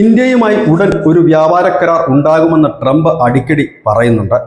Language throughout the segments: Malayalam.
ഇന്ത്യയുമായി ഉടൻ ഒരു വ്യാപാര കരാർ ഉണ്ടാകുമെന്ന് ട്രംപ് അടിക്കടി പറയുന്നുണ്ട്.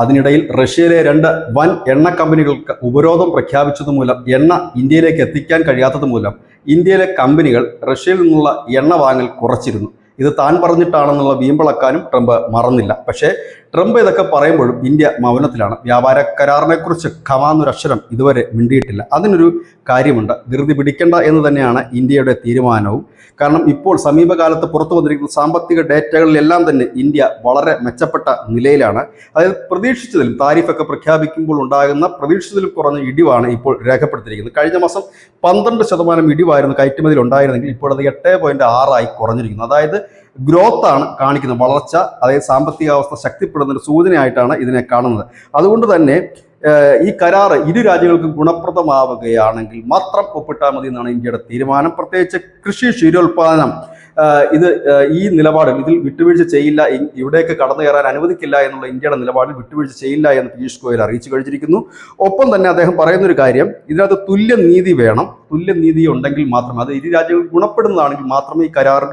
അതിനിടയിൽ റഷ്യയിലെ രണ്ട് വൻ എണ്ണ കമ്പനികൾക്ക് ഉപരോധം പ്രഖ്യാപിച്ചതുമൂലം എണ്ണ ഇന്ത്യയിലേക്ക് എത്തിക്കാൻ കഴിയാത്തതുമൂലം ഇന്ത്യയിലെ കമ്പനികൾ റഷ്യയിൽ നിന്നുള്ള എണ്ണ വാങ്ങൽ കുറച്ചിരുന്നു. ഇത് താൻ പറഞ്ഞിട്ടാണെന്നുള്ള വീമ്പിളക്കാനും ട്രംപ് മറന്നില്ല. പക്ഷേ ട്രംപ് ഇതൊക്കെ പറയുമ്പോഴും ഇന്ത്യ മൗനത്തിലാണ്. വ്യാപാര കരാറിനെക്കുറിച്ച് ഖമാന്നൊരക്ഷരം ഇതുവരെ മിണ്ടിയിട്ടില്ല. അതിനൊരു കാര്യമുണ്ട്. ധൃതി പിടിക്കേണ്ട എന്ന് തന്നെയാണ് ഇന്ത്യയുടെ തീരുമാനവും. കാരണം ഇപ്പോൾ സമീപകാലത്ത് പുറത്തു വന്നിരിക്കുന്ന സാമ്പത്തിക ഡേറ്റകളിലെല്ലാം തന്നെ ഇന്ത്യ വളരെ മെച്ചപ്പെട്ട നിലയിലാണ്. അതായത് പ്രതീക്ഷിച്ചതിലും താരിഫൊക്കെ പ്രഖ്യാപിക്കുമ്പോൾ ഉണ്ടാകുന്ന പ്രതീക്ഷിച്ചതിലും കുറഞ്ഞ ഇടിവാണ് ഇപ്പോൾ രേഖപ്പെടുത്തിയിരിക്കുന്നത്. കഴിഞ്ഞ മാസം പന്ത്രണ്ട് ശതമാനം ഇടിവായിരുന്നു കയറ്റുമതിയിൽ ഉണ്ടായിരുന്നെങ്കിൽ ഇപ്പോൾ അത് എട്ട് പോയിന്റ് ആറായി കുറഞ്ഞിരിക്കുന്നു. അതായത് ഗ്രോത്ത് ആണ് കാണിക്കുന്നത്. വളർച്ച അതായത് സാമ്പത്തികാവസ്ഥ ശക്തിപ്പെടുന്ന ഒരു സൂചനയായിട്ടാണ് ഇതിനെ കാണുന്നത്. അതുകൊണ്ട് തന്നെ ഈ കരാർ ഇരു രാജ്യങ്ങൾക്കും ഗുണപ്രദമാവുകയാണെങ്കിൽ മാത്രം ഒപ്പിട്ടാൽ മതി എന്നാണ് ഇന്ത്യയുടെ തീരുമാനം. പ്രത്യേകിച്ച് കൃഷി ക്ഷീരോത്പാദനം ഇത് ഈ നിലപാട് ഇതിൽ വിട്ടുവീഴ്ച ചെയ്യില്ല ഇവിടേക്ക് കടന്നു കയറാൻ അനുവദിക്കില്ല എന്നുള്ള ഇന്ത്യയുടെ നിലപാടിൽ വിട്ടുവീഴ്ച ചെയ്യില്ല എന്ന് പീയൂഷ് ഗോയൽ അറിയിച്ചു കഴിഞ്ഞിരിക്കുന്നു. ഒപ്പം തന്നെ അദ്ദേഹം പറയുന്നൊരു കാര്യം ഇതിനകത്ത് തുല്യനീതി വേണം. തുല്യനീതി ഉണ്ടെങ്കിൽ മാത്രമേ അത് ഇരു രാജ്യങ്ങൾ ഗുണപ്പെടുന്നതാണെങ്കിൽ മാത്രമേ ഈ കരാർ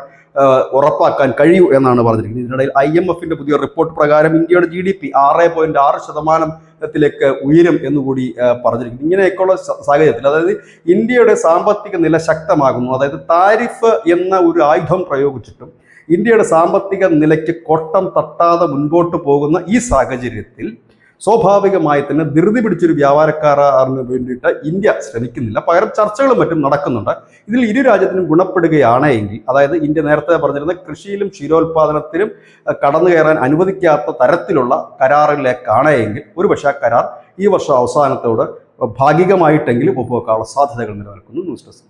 ഉറപ്പാക്കാൻ കഴിയൂ എന്നാണ് പറഞ്ഞിരിക്കുന്നത്. ഇതിനിടയിൽ ഐ എം എഫിന്റെ പുതിയ റിപ്പോർട്ട് പ്രകാരം ഇന്ത്യയുടെ ജി ഡി പി ആറ് പോയിന്റ് ആറ് ശതമാനത്തിലേക്ക് ഉയരും എന്നുകൂടി പറഞ്ഞിരിക്കുന്നു. ഇങ്ങനെയൊക്കെയുള്ള സാഹചര്യത്തിൽ അതായത് ഇന്ത്യയുടെ സാമ്പത്തിക നില ശക്തമാകുന്നു. അതായത് താരിഫ് എന്ന ഒരു ആയുധം പ്രയോഗിച്ചിട്ടും ഇന്ത്യയുടെ സാമ്പത്തിക നിലയ്ക്ക് കൊട്ടം തട്ടാതെ മുൻപോട്ട് പോകുന്ന ഈ സാഹചര്യത്തിൽ സ്വാഭാവികമായി തന്നെ ധൃതി പിടിച്ചൊരു വ്യാപാരക്കാരന് വേണ്ടിയിട്ട് ഇന്ത്യ ശ്രമിക്കുന്നില്ല. പകരം ചർച്ചകളും മറ്റും നടക്കുന്നുണ്ട്. ഇതിൽ ഇരു രാജ്യത്തിനും ഗുണപ്പെടുകയാണ് എങ്കിൽ അതായത് ഇന്ത്യ നേരത്തെ പറഞ്ഞിരുന്ന കൃഷിയിലും ക്ഷീരോത്പാദനത്തിലും കടന്നു കയറാൻ അനുവദിക്കാത്ത തരത്തിലുള്ള കരാറിലേക്കാണ് എങ്കിൽ ഒരുപക്ഷെ ആ കരാർ ഈ വർഷം അവസാനത്തോട് ഭാഗികമായിട്ടെങ്കിലും ഒപ്പുവെക്കാനുള്ള സാധ്യതകൾ നിലനിൽക്കുന്നു. News desk